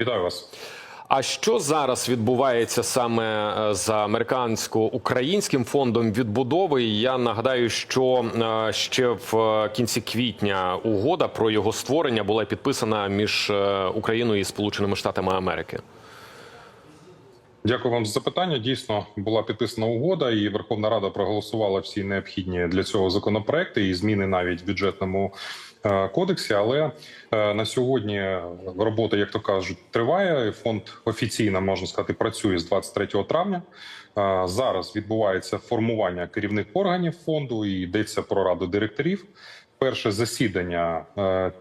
Вітаю вас. А що зараз відбувається саме з американсько-українським фондом відбудови? Я нагадаю, що е, ще в е, кінці квітня угода про його створення була підписана між е, Україною і Сполученими Штатами Америки. Дякую вам за запитання. Дійсно була підписана угода, і Верховна Рада проголосувала всі необхідні для цього законопроекти і зміни навіть в бюджетному е, кодексі. Але е, на сьогодні робота, як то кажуть, триває. Фонд офіційно можна сказати працює з 23 травня. Е, Зараз відбувається формування керівних органів фонду і йдеться про раду директорів. Перше засідання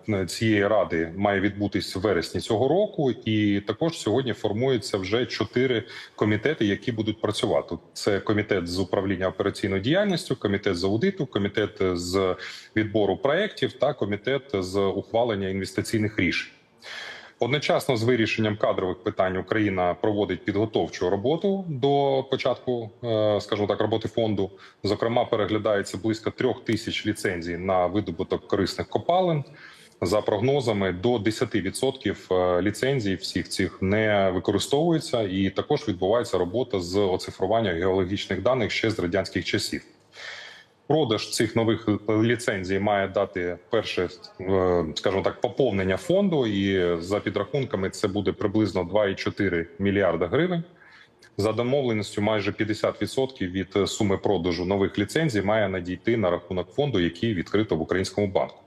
е, цієї ради має відбутись в вересні цього року, і також сьогодні формується вже чотири комітети, які будуть працювати. Це комітет з управління операційною діяльністю, комітет з аудиту, комітет з відбору проєктів та комітет з ухвалення інвестиційних рішень. Одночасно з вирішенням кадрових питань Україна проводить підготовчу роботу до початку, е, скажімо так, роботи фонду. Зокрема, переглядається близько трьох тисяч ліцензій на видобуток корисних копалин. За прогнозами, до 10% е, ліцензій всіх цих не використовується, і також відбувається робота з оцифрування геологічних даних ще з радянських часів. Продаж цих нових ліцензій має дати перше, е, скажімо так, поповнення фонду, і за підрахунками це буде приблизно 2,4 мільярда гривень. За домовленістю, майже 50% від суми продажу нових ліцензій має надійти на рахунок фонду, який відкрито в українському банку.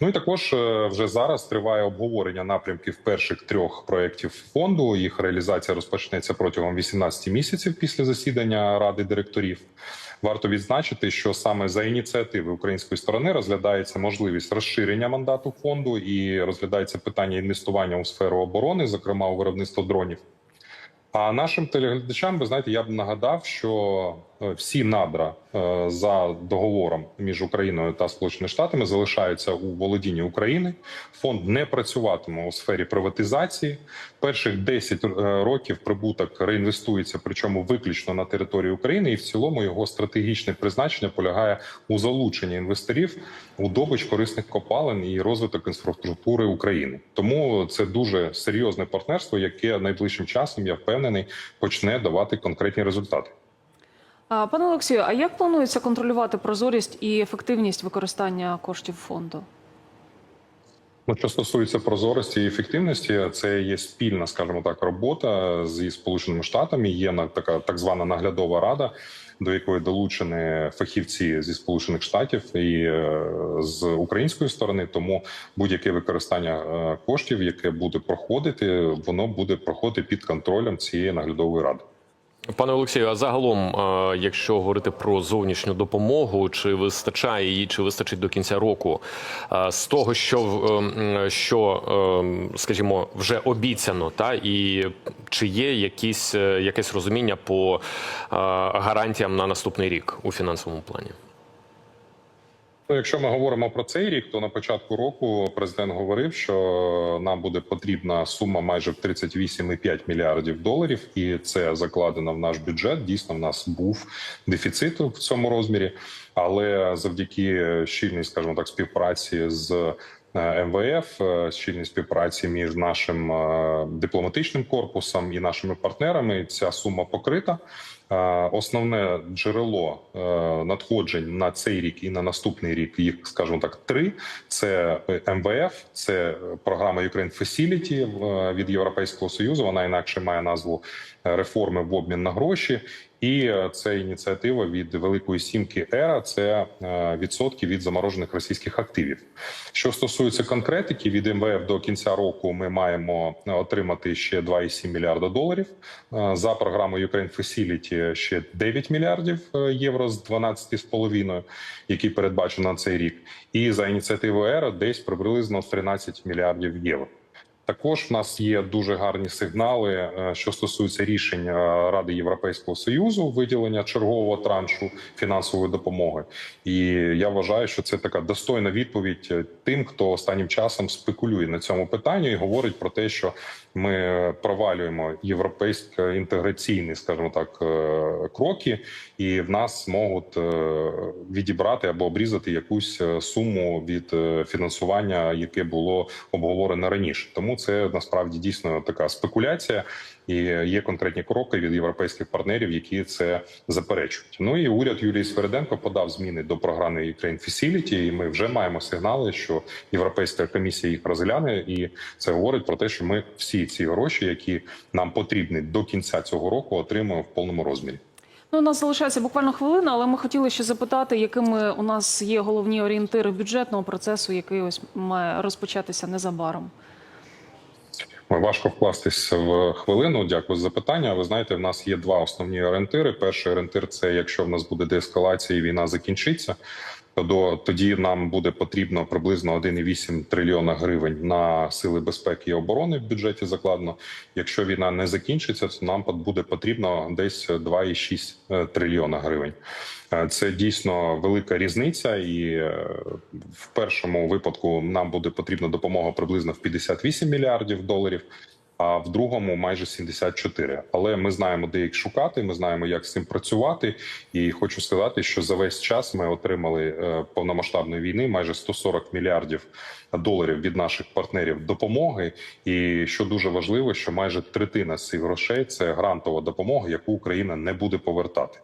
Ну і також е, вже зараз триває обговорення напрямків перших трьох проєктів фонду. Їх реалізація розпочнеться протягом 18 місяців після засідання ради директорів. Варто відзначити, що саме за ініціативи української сторони розглядається можливість розширення мандату фонду і розглядається питання інвестування у сферу оборони, зокрема у виробництво дронів. А нашим телеглядачам, ви знаєте, я б нагадав, що е, всі надра е, за договором між Україною та Сполученими Штатами залишаються у володінні України. Фонд не працюватиме у сфері приватизації. Перших 10 е, років прибуток реінвестується, причому виключно на території України, і в цілому його стратегічне призначення полягає у залученні інвесторів у добич корисних копалин і розвиток інфраструктури України. Тому це дуже серйозне партнерство, яке найближчим часом я впевнений почне давати конкретні результати. Пане Олексію, а як планується контролювати прозорість і ефективність використання коштів фонду? Ну, що стосується прозорості і ефективності, це є спільна, скажімо так, робота зі сполученими штатами. Є така так звана наглядова рада, до якої долучені фахівці зі сполучених штатів і е, з української сторони. Тому будь-яке використання е, коштів, яке буде проходити, воно буде проходити під контролем цієї наглядової ради. Пане Олексію, а загалом, е, якщо говорити про зовнішню допомогу, чи вистачає її, чи вистачить до кінця року, е, з того, що е, що, скажімо, вже обіцяно, та і чи є якісь якесь розуміння по гарантіям на наступний рік у фінансовому плані? Ну, якщо ми говоримо про цей рік, то на початку року президент говорив, що нам буде потрібна сума майже в 38,5 мільярдів доларів, і це закладено в наш бюджет. Дійсно, в нас був дефіцит в цьому розмірі, але завдяки щільній, скажімо так, співпраці з е, МВФ, е, щільній співпраці між нашим е, дипломатичним корпусом і нашими партнерами, ця сума покрита. Е, Основне джерело е, надходжень на цей рік і на наступний рік їх, скажімо так, три: це е, МВФ, це програма Ukraine Facility е, від Європейського союзу. Вона інакше має назву е, реформи в обмін на гроші. І е, це ініціатива від Великої Сімки Ера. Це е, відсотки від заморожених російських активів. Що стосується конкретики, від МВФ до кінця року ми маємо отримати ще 2,7 мільярда доларів. Е, За програмою Ukraine Facility ще 9 мільярдів е, євро з 12,5, які передбачено на цей рік. І за ініціативою ЕРА десь приблизно 13 мільярдів євро. Також в нас є дуже гарні сигнали, е, що стосуються рішень е, Ради Європейського союзу виділення чергового траншу фінансової допомоги. І я вважаю, що це така достойна відповідь е, тим, хто останнім часом спекулює на цьому питанні і говорить про те, що ми провалюємо європейсько інтеграційні, скажімо так, кроки, і в нас можуть відібрати або обрізати якусь суму від фінансування, яке було обговорено раніше. Тому Ну це насправді дійсно така спекуляція, і є конкретні кроки від європейських партнерів, які це заперечують. Ну і уряд Юлії Свериденко подав зміни до програми Ukraine Facility, і ми вже маємо сигнали, що європейська комісія їх розгляне, і це говорить про те, що ми всі ці гроші, які нам потрібні до кінця цього року, отримаємо в повному розмірі. Ну, у нас залишається буквально хвилина, але ми хотіли ще запитати, якими у нас є головні орієнтири бюджетного процесу, який ось має розпочатися незабаром. Важко вкластись в хвилину. Дякую за запитання. Ви знаєте, в нас є два основні орієнтири. Перший орієнтир це якщо в нас буде деескалація і війна закінчиться. То тоді нам буде потрібно приблизно 1,8 трильйона гривень на сили безпеки і оборони в бюджеті закладено. Якщо війна не закінчиться, то нам буде потрібно десь 2,6 трильйона гривень. Е, Це дійсно велика різниця, і е, в першому випадку нам буде потрібна допомога приблизно в 58 мільярдів доларів. А в другому майже 74. Але ми знаємо, де їх шукати. Ми знаємо, як з цим працювати. І хочу сказати, що за весь час ми отримали е, повномасштабної війни майже 140 мільярдів доларів від наших партнерів допомоги. І що дуже важливо, що майже третина з цих грошей це грантова допомога, яку Україна не буде повертати.